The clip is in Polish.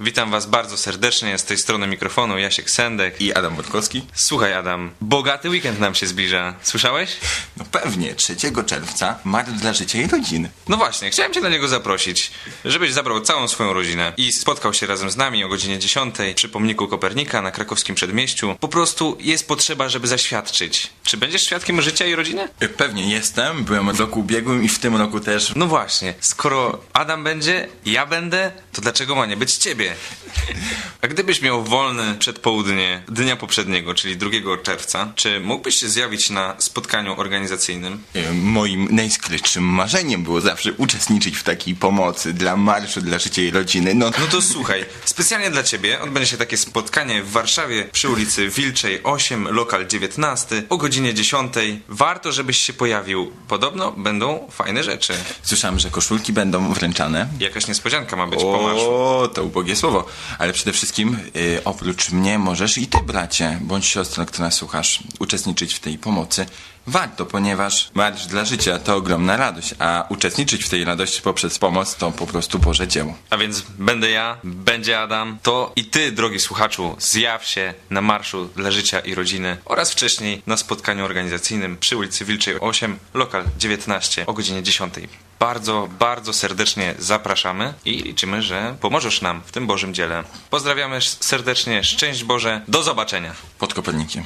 Witam Was bardzo serdecznie z tej strony mikrofonu Jasiek Sendek. I Adam Wodkowski? Słuchaj Adam, bogaty weekend nam się zbliża. Słyszałeś? No pewnie, 3 czerwca Marsz dla Życia i Rodziny. No właśnie, chciałem Cię na niego zaprosić, żebyś zabrał całą swoją rodzinę i spotkał się razem z nami o godzinie 10 przy pomniku Kopernika na krakowskim przedmieściu. Po prostu jest potrzeba, żeby zaświadczyć. Czy będziesz świadkiem życia i rodziny? Y, Pewnie jestem, byłem od roku ubiegłym i w tym roku też. No właśnie, skoro Adam będzie, ja będę, to dlaczego ma nie być ciebie? A gdybyś miał wolne przedpołudnie dnia poprzedniego, czyli 2 czerwca, czy mógłbyś się zjawić na spotkaniu organizacyjnym? Y, Moim najskrytszym marzeniem było zawsze uczestniczyć w takiej pomocy dla Marszu dla Życia i Rodziny. No, No to słuchaj, specjalnie dla ciebie odbędzie się takie spotkanie w Warszawie przy ulicy Wilczej 8, lokal 19 o godzinie 10. Warto, żebyś się pojawił. Podobno będą fajne rzeczy. słyszałem, że koszulki będą wręczane. Jakaś niespodzianka ma być po marszu. O, to ubogie słowo. Ale przede wszystkim, y, oprócz mnie, możesz i ty, bracie, bądź siostro, która słuchasz, uczestniczyć w tej pomocy. Warto, ponieważ Marsz dla Życia to ogromna radość, a uczestniczyć w tej radości poprzez pomoc to po prostu Boże dzieło. A więc będę ja, będzie Adam, to i ty, drogi słuchaczu, zjaw się na Marszu dla Życia i Rodziny oraz wcześniej na spotkaniu organizacyjnym przy ulicy Wilczej 8, lokal 19 o godzinie 10. Bardzo, bardzo serdecznie zapraszamy i liczymy, że pomożesz nam w tym Bożym dziele. Pozdrawiamy serdecznie, szczęść Boże, do zobaczenia. Pod Kopernikiem.